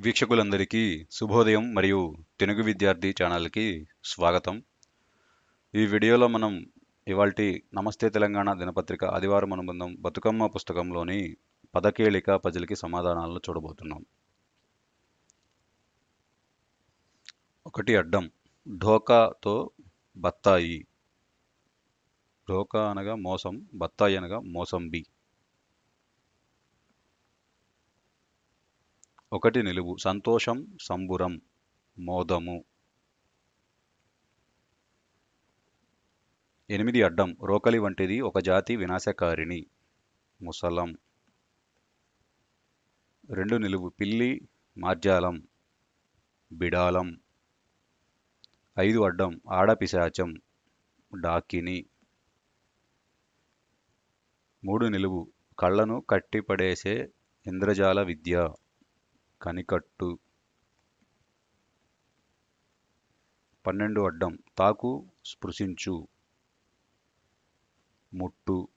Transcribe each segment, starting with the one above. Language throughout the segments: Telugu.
వీక్షకులందరికీ శుభోదయం మరియు తెలుగు విద్యార్థి ఛానల్కి స్వాగతం. ఈ వీడియోలో మనం ఇవాల్టి నమస్తే తెలంగాణ దినపత్రిక ఆదివారం అనుబంధం బతుకమ్మ పుస్తకంలోని పదకేళిక పజిల్కి సమాధానాలను చూడబోతున్నాం. ఒకటి అడ్డం ఢోకాతో బత్తాయి. ఢోకా అనగా మోసం బత్తాయి అనగా మోసంబి ఒకటి నిలువు. సంతోషం సంబురం మోదము. ఎనిమిది అడ్డం. రోకలి వంటిది ఒక జాతి వినాశకారిణి. ముసలం. రెండు నిలువు. పిల్లి మార్జాలం. బిడాలం. ఐదు అడ్డం. ఆడపిశాచం. డాకిని. మూడు నిలువు. కళ్ళను కట్టిపడేసే ఇంద్రజాల విద్య. కనికట్టు. పన్నెండు అడ్డం. తాకు స్పృశించు. ముట్టు.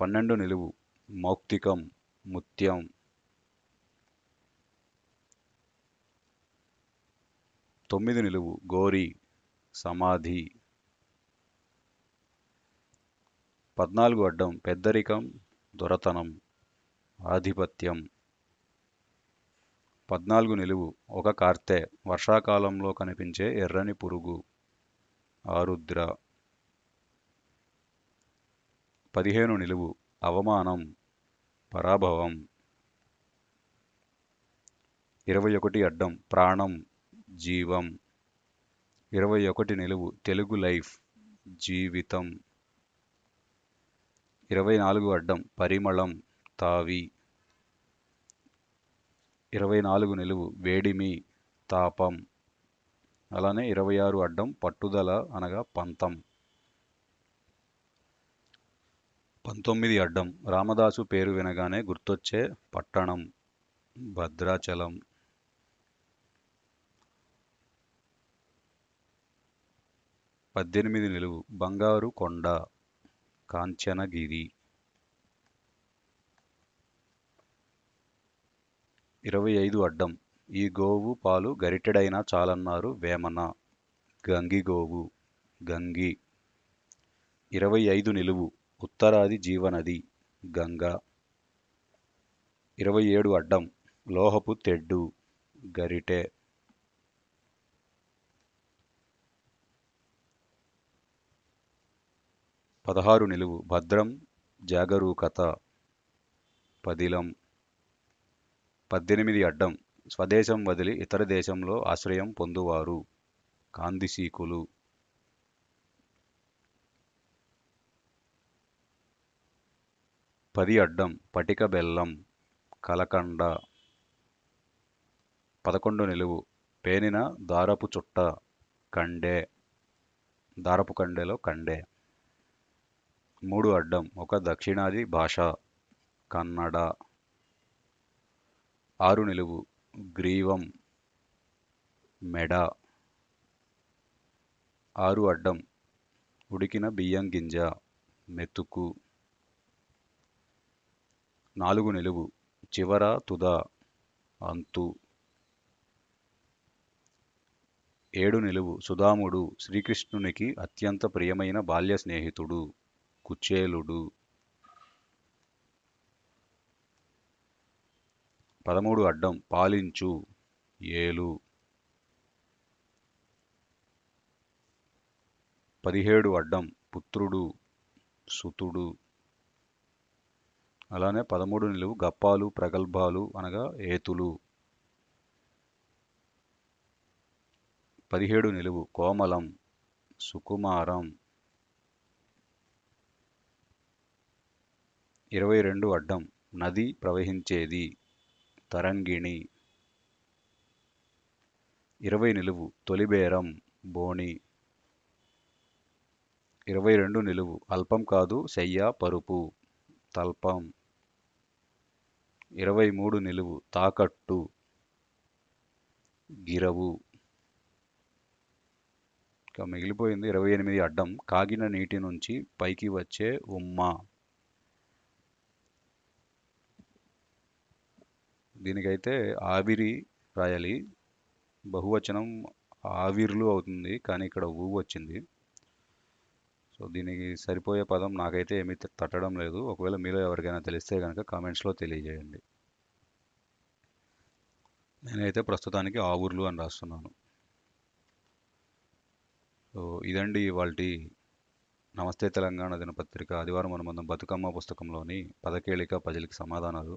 పన్నెండు నిలువు. మౌక్తికం. ముత్యం. తొమ్మిది నిలువు. గోరి. సమాధి. పద్నాలుగు అడ్డం. పెద్దరికం. దొరతనం. ఆధిపత్యం. పద్నాలుగు నిలువు ఒక కార్తె వర్షాకాలంలో కనిపించే ఎర్రని పురుగు. ఆరుద్ర. పదిహేను నిలువు అవమానం పరాభవం. ఇరవై ఒకటి అడ్డం ప్రాణం జీవం. ఇరవై ఒకటి నిలువు తెలుగు లైఫ్ జీవితం. ఇరవై నాలుగు అడ్డం పరిమళం తావి. ఇరవై నాలుగు నిలువు వేడిమి తాపం. అలానే ఇరవై ఆరు అడ్డం పట్టుదల అనగా పంతం. పంతొమ్మిది అడ్డం రామదాసు పేరు వినగానే గుర్తొచ్చే పట్టణం భద్రాచలం. పద్దెనిమిది నిలువు బంగారు కొండ కాంచనగిరి. ఇరవై ఐదు అడ్డం. ఈ గోవు పాలు గరిటెడైనా చాలన్నారు వేమన. గంగిగోవు గంగి. ఇరవై ఐదు నిలువు. ఉత్తరాది జీవనది. గంగ. ఇరవై ఏడు అడ్డం. లోహపు తెడ్డు. గరిటె. పదహారు నిలువు. భద్రం జాగరూకత. పదిలం. పద్దెనిమిది అడ్డం స్వదేశం వదిలి ఇతర దేశంలో ఆశ్రయం పొందువారు. కాందిశీకులు పది అడ్డం పటిక బెల్లం కలకండ. పదకొండు నిలువు పేనిన దారపు చుట్ట కండే. దారపు కండెలో కండే. మూడు అడ్డం ఒక దక్షిణాది భాష కన్నడ. ఆరు నిలువు గ్రీవం మెడ. ఆరు అడ్డం ఉడికిన బియ్యం గింజ మెతుకు. నాలుగు నిలువు చివర తుద అంతు. ఏడు నిలువు సుధాముడు శ్రీకృష్ణునికి అత్యంత ప్రియమైన బాల్య స్నేహితుడు కుచేలుడు. పదమూడు అడ్డం పాలించు. ఏలు. పదిహేడు అడ్డం పుత్రుడు సుతుడు. అలానే పదమూడు నిలువు గప్పాలు ప్రగల్భాలు అనగా ఏతులు. పదిహేడు నిలువు కోమలం సుకుమారం. ఇరవై రెండు అడ్డం నది ప్రవహించేది. తరంగిణి. ఇరవై నిలువు తొలిబేరం బోణి. ఇరవై రెండు నిలువు అల్పం కాదు శయ్య పరుపు తల్పం. ఇరవై మూడు నిలువు తాకట్టు గిరవు. ఇక మిగిలిపోయింది ఇరవై ఎనిమిది అడ్డం కాగిన నీటి నుంచి పైకి వచ్చే ఉమ్మ. దీనికైతే ఆవిరి రాయాలి. బహువచనం ఆవిర్లు అవుతుంది కానీ ఇక్కడ ఊ వచ్చింది. సో దీనికి సరిపోయే పదం నాకైతే ఏమీ తట్టడం లేదు. ఒకవేళ మీలో ఎవరికైనా తెలిస్తే కనుక కామెంట్స్లో తెలియజేయండి. నేనైతే ప్రస్తుతానికి ఆవుర్లు అని రాస్తున్నాను. సో ఇదండి వాళ్ళటి నమస్తే తెలంగాణ దినపత్రిక. ఆదివారం అనుబంధం బతుకమ్మ పుస్తకంలోని పదకేళిక ప్రజలకి సమాధానాలు.